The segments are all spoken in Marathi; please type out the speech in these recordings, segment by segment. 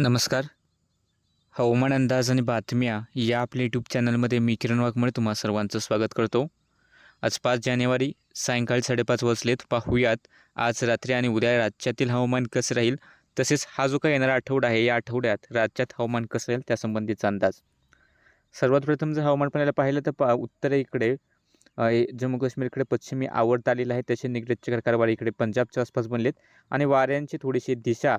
नमस्कार. हवामान अंदाज आणि बातम्या या आपल्या यूट्यूब चॅनलमध्ये मी किरण वाघमळे तुम्हा सर्वांचं स्वागत करतो. आज पाच जानेवारी सायंकाळी साडेपाच वाजलेत. पाहूयात आज रात्री आणि उद्या राज्यातील हवामान कसं राहील? तसेच हा जो काही येणारा आठवडा आहे या आठवड्यात राज्यात हवामान कसं राहील? त्यासंबंधीचा अंदाज. सर्वात प्रथम जर हवामान पाहायला पाहिलं तर पा उत्तरेकडे जम्मू काश्मीरकडे पश्चिमी आवडता आलेलं आहे. त्याचे निगडीत कारवारी इकडे पंजाबच्या आसपास बनलेत. आणि वाऱ्यांची थोडीशी दिशा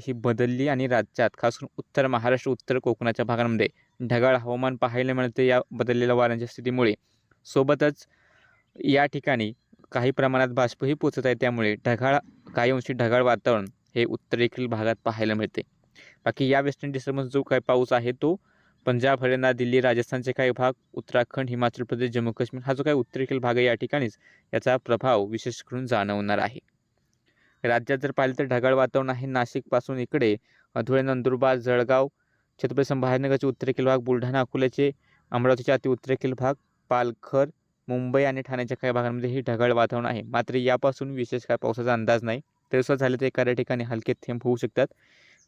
ही बदलली आणि राज्यात खास करून उत्तर महाराष्ट्र उत्तर कोकणाच्या भागांमध्ये ढगाळ हवामान पाहायला मिळते या बदललेल्या वाऱ्यांच्या स्थितीमुळे. सोबतच या ठिकाणी काही प्रमाणात बाष्पही पोचत आहे त्यामुळे ढगाळ काही अंशी ढगाळ वातावरण हे उत्तरेकडील भागात पाहायला मिळते. बाकी या वेस्टर्न डिस्टर्बन्स जो काही पाऊस आहे तो पंजाब हरियाणा दिल्ली राजस्थानचे काही भाग उत्तराखंड हिमाचल प्रदेश जम्मू काश्मीर हा जो काही उत्तरेकडील भाग आहे या ठिकाणीच याचा प्रभाव विशेष करून जाणवणार आहे. राज्यात जर पाहिलं तर ढगाळ वातावरण आहे. नाशिकपासून इकडे धुळे नंदुरबार जळगाव छत्रपती संभाजीनगरचे उत्तरेकडील भाग बुलढाणा अकोल्याचे अमरावतीचे अति उत्तरेकडील भाग पालघर मुंबई आणि ठाण्याच्या काही भागांमध्ये हे ढगाळ वातावरण आहे. मात्र यापासून विशेष काय पावसाचा अंदाज नाही. तसं झालं तर एखाद्या ठिकाणी हलके थेंब होऊ शकतात.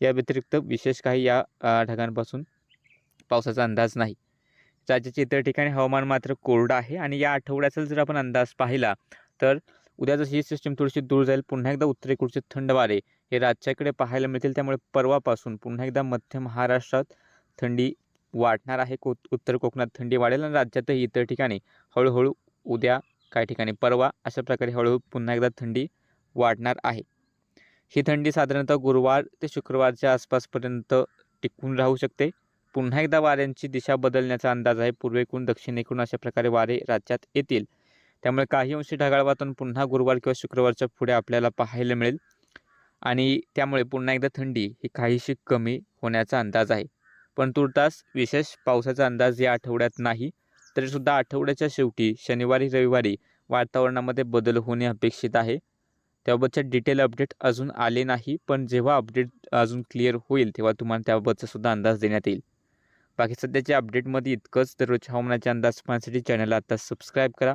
या व्यतिरिक्त विशेष काही या ढगांपासून पावसाचा अंदाज नाही. राज्याच्या इतर ठिकाणी हवामान मात्र कोरडं आहे. आणि या आठवड्याचा जर आपण अंदाज पाहिला तर उद्या जशी ही सिस्टीम थोडीशी दूर जाईल पुन्हा एकदा उत्तरेकडचे थंड वारे हे राज्याकडे पाहायला मिळतील. त्यामुळे परवापासून पुन्हा एकदा मध्य महाराष्ट्रात थंडी वाढणार आहे. को उत्तर कोकणात थंडी वाढेल आणि राज्यातही इतर ठिकाणी हळूहळू उद्या काही ठिकाणी परवा अशा प्रकारे हळूहळू पुन्हा एकदा थंडी वाढणार आहे. ही थंडी साधारणतः गुरुवार ते शुक्रवारच्या आसपासपर्यंत टिकून राहू शकते. पुन्हा एकदा वाऱ्यांची दिशा बदलण्याचा अंदाज आहे. पूर्वेकडून दक्षिणेकडून अशा प्रकारे वारे राज्यात येतील. त्यामुळे काही अंशी ढगाळ वातावरण पुन्हा गुरुवार किंवा शुक्रवारच्या पुढे आपल्याला पाहायला मिळेल. आणि त्यामुळे पुन्हा एकदा थंडी ही काहीशी कमी होण्याचा अंदाज आहे. पण तुर्तास विशेष पावसाचा अंदाज या आठवड्यात नाही. तरीसुद्धा आठवड्याच्या शेवटी शनिवारी रविवारी वातावरणामध्ये बदल होणे अपेक्षित आहे. त्याबाबतचे डिटेल अपडेट अजून आले नाही पण जेव्हा अपडेट अजून क्लिअर होईल तेव्हा तुम्हाला त्याबाबतचा सुद्धा अंदाज देण्यात येईल. बाकी सध्याच्या अपडेटमध्ये इतकंच. दररोजच्या हवामानाचे अंदाज पाहण्यासाठी चॅनलला आता सबस्क्राईब करा.